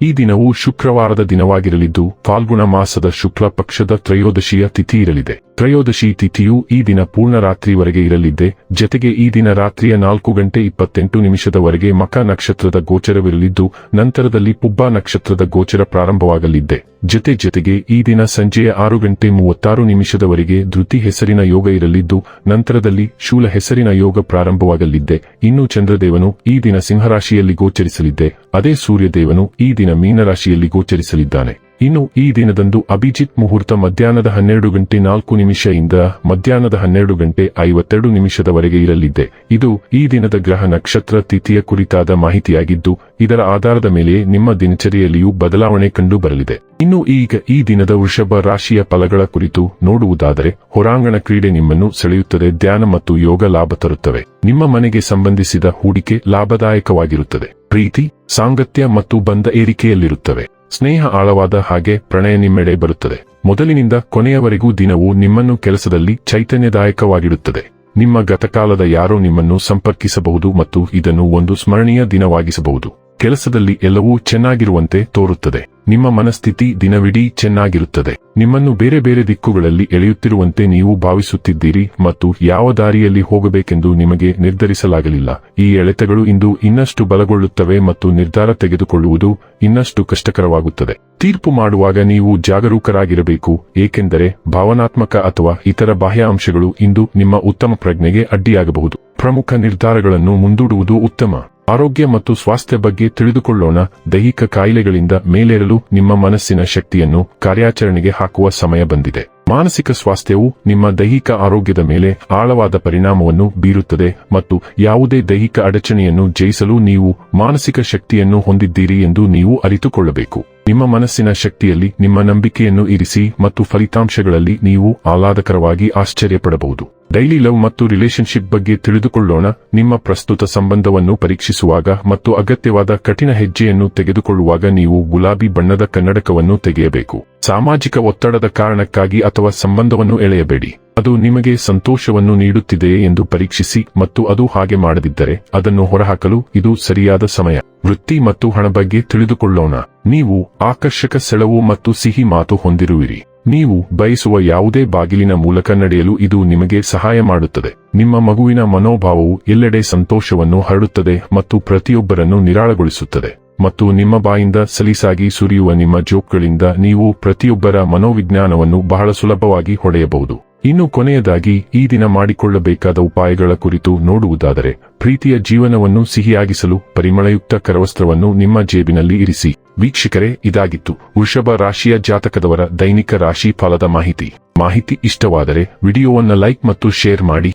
ಈ ದಿನವು ಶುಕ್ರವಾರದ ದಿನವಾಗಿರಲಿದ್ದು, ಫಾಲ್ಗುಣ ಮಾಸದ ಶುಕ್ಲ ಪಕ್ಷದ ತ್ರಯೋದಶಿಯ ತಿಥಿ ಇರಲಿದೆ. ತ್ರಯೋದಶಿ ತಿಥಿಯು ಈ ದಿನ ಪೂರ್ಣ ರಾತ್ರಿವರೆಗೆ ಇರಲಿದ್ದೆ, ಜತೆಗೆ ಈ ದಿನ ರಾತ್ರಿಯ ನಾಲ್ಕು ಗಂಟೆ ಇಪ್ಪತ್ತೆಂಟು ನಿಮಿಷದವರೆಗೆ ಮಕ ನಕ್ಷತ್ರದ ಗೋಚರವಿರಲಿದ್ದು, ನಂತರದಲ್ಲಿ ಪುಬ್ಬ ನಕ್ಷತ್ರದ ಗೋಚರ ಪ್ರಾರಂಭವಾಗಲಿದ್ದೆ. ಜತೆ ಜತೆಗೆ ಈ ದಿನ ಸಂಜೆಯ ಆರು ಗಂಟೆ ಮೂವತ್ತಾರು ನಿಮಿಷದವರೆಗೆ ಧೃತಿ ಹೆಸರಿನ ಯೋಗ ಇರಲಿದ್ದು, ನಂತರದಲ್ಲಿ ಶೂಲ ಹೆಸರಿನ ಯೋಗ ಪ್ರಾರಂಭವಾಗಲಿದ್ದೆ. ಇನ್ನು ಚಂದ್ರದೇವನು ಈ ದಿನ ಸಿಂಹರಾಶಿಯಲ್ಲಿ ಗೋಚರಿಸಲಿದ್ದೆ. ಅದೇ ಸೂರ್ಯದೇವನು ಈ ದಿನ ಮೀನರಾಶಿಯಲ್ಲಿ ಗೋಚರಿಸಲಿದ್ದಾನೆ. ಇನ್ನು ಈ ದಿನದಂದು ಅಭಿಜಿತ್ ಮುಹೂರ್ತ ಮಧ್ಯಾಹ್ನದ ಹನ್ನೆರಡು ಗಂಟೆ ನಾಲ್ಕು ನಿಮಿಷದಿಂದ ಮಧ್ಯಾಹ್ನದ ಹನ್ನೆರಡು ಗಂಟೆ ಐವತ್ತೆರಡು ನಿಮಿಷದವರೆಗೆ ಇರಲಿದೆ. ಇದು ಈ ದಿನದ ಗ್ರಹ ನಕ್ಷತ್ರ ತಿಥಿಯ ಕುರಿತಾದ ಮಾಹಿತಿಯಾಗಿದ್ದು, ಇದರ ಆಧಾರದ ಮೇಲೆ ನಿಮ್ಮ ದಿನಚರಿಯಲ್ಲಿಯೂ ಬದಲಾವಣೆ ಕಂಡು ಬರಲಿದೆ ಇನ್ನು ಈಗ ಈ ದಿನದ ವೃಷಭ ರಾಶಿಯ ಫಲಗಳ ಕುರಿತು ನೋಡುವುದಾದರೆ, ಹೊರಾಂಗಣ ಕ್ರೀಡೆ ನಿಮ್ಮನ್ನು ಸೆಳೆಯುತ್ತದೆ, ಧ್ಯಾನ ಮತ್ತು ಯೋಗ ಲಾಭ ತರುತ್ತವೆ. ನಿಮ್ಮ ಮನೆಗೆ ಸಂಬಂಧಿಸಿದ ಹೂಡಿಕೆ ಲಾಭದಾಯಕವಾಗಿರುತ್ತದೆ. ಪ್ರೀತಿ, ಸಾಂಗತ್ಯ ಮತ್ತು ಬಂಧ ಏರಿಕೆಯಲ್ಲಿರುತ್ತವೆ. ಸ್ನೇಹ ಆಳವಾದ ಹಾಗೆ ಪ್ರಣಯ ನಿಮ್ಮೆಡೆ ಬರುತ್ತದೆ. ಮೊದಲಿನಿಂದ ಕೊನೆಯವರೆಗೂ ದಿನವು ನಿಮ್ಮನ್ನು ಕೆಲಸದಲ್ಲಿ ಚೈತನ್ಯದಾಯಕವಾಗಿಡುತ್ತದೆ. ನಿಮ್ಮ ಗತಕಾಲದ ಯಾರೋ ನಿಮ್ಮನ್ನು ಸಂಪರ್ಕಿಸಬಹುದು ಮತ್ತು ಇದನ್ನು ಒಂದು ಸ್ಮರಣೀಯ ದಿನವಾಗಿಸಬಹುದು. ಕೆಲಸದಲ್ಲಿ ಎಲ್ಲವೂ ಚೆನ್ನಾಗಿರುವಂತೆ ತೋರುತ್ತದೆ. ನಿಮ್ಮ ಮನಸ್ಥಿತಿ ದಿನವಿಡೀ ಚೆನ್ನಾಗಿರುತ್ತದೆ. ನಿಮ್ಮನ್ನು ಬೇರೆ ಬೇರೆ ದಿಕ್ಕುಗಳಲ್ಲಿ ಎಳೆಯುತ್ತಿರುವಂತೆ ನೀವು ಭಾವಿಸುತ್ತಿದ್ದೀರಿ ಮತ್ತು ಯಾವ ದಾರಿಯಲ್ಲಿ ಹೋಗಬೇಕೆಂದು ನಿಮಗೆ ನಿರ್ಧರಿಸಲಾಗಲಿಲ್ಲ. ಈ ಎಳೆತಗಳು ಇಂದು ಇನ್ನಷ್ಟು ಬಲಗೊಳ್ಳುತ್ತವೆ ಮತ್ತು ನಿರ್ಧಾರ ತೆಗೆದುಕೊಳ್ಳುವುದು ಇನ್ನಷ್ಟು ಕಷ್ಟಕರವಾಗುತ್ತದೆ. ತೀರ್ಪು ಮಾಡುವಾಗ ನೀವು ಜಾಗರೂಕರಾಗಿರಬೇಕು, ಏಕೆಂದರೆ ಭಾವನಾತ್ಮಕ ಅಥವಾ ಇತರ ಬಾಹ್ಯ ಅಂಶಗಳು ಇಂದು ನಿಮ್ಮ ಉತ್ತಮ ಪ್ರಜ್ಞೆಗೆ ಅಡ್ಡಿಯಾಗಬಹುದು. ಪ್ರಮುಖ ನಿರ್ಧಾರಗಳನ್ನು ಮುಂದೂಡುವುದು ಉತ್ತಮ. ಆರೋಗ್ಯ ಮತ್ತು ಸ್ವಾಸ್ಥ್ಯ ಬಗ್ಗೆ ತಿಳಿದುಕೊಳ್ಳೋಣ. ದೈಹಿಕ ಕಾಯಿಲೆಗಳಿಂದ ಮೇಲೇರಲು ನಿಮ್ಮ ಮನಸ್ಸಿನ ಶಕ್ತಿಯನ್ನು ಕಾರ್ಯಾಚರಣೆಗೆ ಹಾಕುವ ಸಮಯ ಬಂದಿದೆ. ಮಾನಸಿಕ ಸ್ವಾಸ್ಥ್ಯವು ನಿಮ್ಮ ದೈಹಿಕ ಆರೋಗ್ಯದ ಮೇಲೆ ಆಳವಾದ ಪರಿಣಾಮವನ್ನು ಬೀರುತ್ತದೆ ಮತ್ತು ಯಾವುದೇ ದೈಹಿಕ ಅಡಚಣೆಯನ್ನು ಜಯಿಸಲು ನೀವು ಮಾನಸಿಕ ಶಕ್ತಿಯನ್ನು ಹೊಂದಿದ್ದೀರಿ ಎಂದು ನೀವು ಅರಿತುಕೊಳ್ಳಬೇಕು. ನಿಮ್ಮ ಮನಸ್ಸಿನ ಶಕ್ತಿಯಲ್ಲಿ ನಿಮ್ಮ ನಂಬಿಕೆಯನ್ನು ಇರಿಸಿ ಮತ್ತು ಫಲಿತಾಂಶಗಳಲ್ಲಿ ನೀವು ಆಹ್ಲಾದಕರವಾಗಿ ಆಶ್ಚರ್ಯಪಡಬಹುದು. ಡೈಲಿ ಲವ್ ಮತ್ತು ರಿಲೇಶನ್ಶಿಪ್ ಬಗ್ಗೆ ತಿಳಿದುಕೊಳ್ಳೋಣ. ನಿಮ್ಮ ಪ್ರಸ್ತುತ ಸಂಬಂಧವನ್ನು ಪರೀಕ್ಷಿಸುವಾಗ ಮತ್ತು ಅಗತ್ಯವಾದ ಕಠಿಣ ಹೆಜ್ಜೆಯನ್ನು ತೆಗೆದುಕೊಳ್ಳುವಾಗ ನೀವು ಗುಲಾಬಿ ಬಣ್ಣದ ಕನ್ನಡಕವನ್ನು ತೆಗೆಯಬೇಕು. ಸಾಮಾಜಿಕ ಒತ್ತಡದ ಕಾರಣಕ್ಕಾಗಿ ಅಥವಾ ಸಂಬಂಧವನ್ನು ಎಳೆಯಬೇಡಿ. ಅದು ನಿಮಗೆ ಸಂತೋಷವನ್ನು ನೀಡುತ್ತಿದೆಯೇ ಎಂದು ಪರೀಕ್ಷಿಸಿ ಮತ್ತು ಅದು ಹಾಗೆ ಮಾಡದಿದ್ದರೆ ಅದನ್ನು ಹೊರಹಾಕಲು ಇದು ಸರಿಯಾದ ಸಮಯ. ವೃತ್ತಿ ಮತ್ತು ಹಣ ಬಗ್ಗೆ ತಿಳಿದುಕೊಳ್ಳೋಣ. ನೀವು ಆಕರ್ಷಕ ಸೆಳವು ಮತ್ತು ಸಿಹಿ ಮಾತು ಹೊಂದಿರುವಿರಿ. ನೀವು ಬಯಸುವ ಯಾವುದೇ ಬಾಗಿಲಿನ ಮೂಲಕ ನಡೆಯಲು ಇದು ನಿಮಗೆ ಸಹಾಯ ಮಾಡುತ್ತದೆ. ನಿಮ್ಮ ಮಗುವಿನ ಮನೋಭಾವವು ಎಲ್ಲೆಡೆ ಸಂತೋಷವನ್ನು ಹರಡುತ್ತದೆ ಮತ್ತು ಪ್ರತಿಯೊಬ್ಬರನ್ನು ನಿರಾಳಗೊಳಿಸುತ್ತದೆ. ಮತ್ತು ನಿಮ್ಮ ಬಾಯಿಂದ ಸಲೀಸಾಗಿ ಸುರಿಯುವ ನಿಮ್ಮ ಜೋಕ್ಗಳಿಂದ ನೀವು ಪ್ರತಿಯೊಬ್ಬರ ಮನೋವಿಜ್ಞಾನವನ್ನು ಬಹಳ ಸುಲಭವಾಗಿ ಹೊಡೆಯಬಹುದು. ಇನ್ನು ಕೊನೆಯದಾಗಿ, ಈ ದಿನ ಮಾಡಿಕೊಳ್ಳಬೇಕಾದ ಉಪಾಯಗಳ ಕುರಿತು ನೋಡುವುದಾದರೆ, ಪ್ರೀತಿಯ ಜೀವನವನ್ನು ಸಿಹಿಯಾಗಿಸಲು ಪರಿಮಳಯುಕ್ತ ಕರವಸ್ತ್ರವನ್ನು ನಿಮ್ಮ ಜೇಬಿನಲ್ಲಿ ಇರಿಸಿ. ವೀಕ್ಷಕರೇ, ಇದಾಗಿತ್ತು. ವೃಷಭ ರಾಶಿಯ ಜಾತಕದವರ ದೈನಿಕ ರಾಶಿ ಫಲದ ಮಾಹಿತಿ. ಮಾಹಿತಿ ಇಷ್ಟವಾದರೆ, ವಿಡಿಯೋವನ್ನು ಲೈಕ್ ಮತ್ತು ಶೇರ್ ಮಾಡಿ.